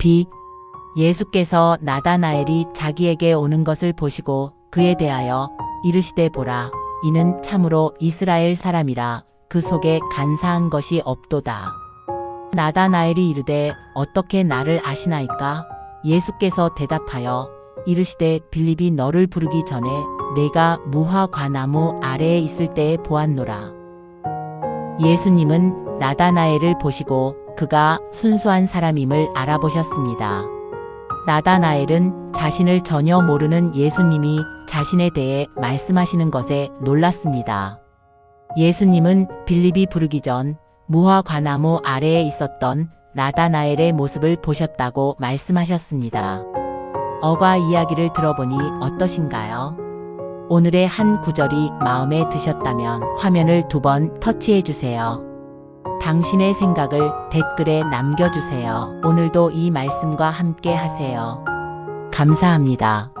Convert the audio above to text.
비 예수께서 나다나엘이 자기에게 오는 것을 보시고 그에 대하여 이르시되 보라 이는 참으로 이스라엘 사람이라 그 속에 간사한 것이 없도다. 나다나엘이 이르되 어떻게 나를 아시나이까 예수께서 대답하여 이르시되 빌립이 너를 부르기 전에 내가 무화과나무 아래에 있을 때에 보았노라. 예수님은 나다나엘을 보시고 그가 순수한 사람임을 알아보셨습니다. 나다나엘은 자신을 전혀 모르는 예수님이 자신에 대해 말씀하시는 것에 놀랐습니다. 예수님은 빌립이 부르기 전 무화과나무 아래에 있었던 나다나엘의 모습을 보셨다고 말씀하셨습니다. 어과 이야기를 들어보니 어떠신가요? 오늘의 한 구절이 마음에 드셨다면 화면을 두 번 터치해 주세요. 당신의 생각을 댓글에 남겨주세요. 오늘도 이 말씀과 함께 하세요. 감사합니다.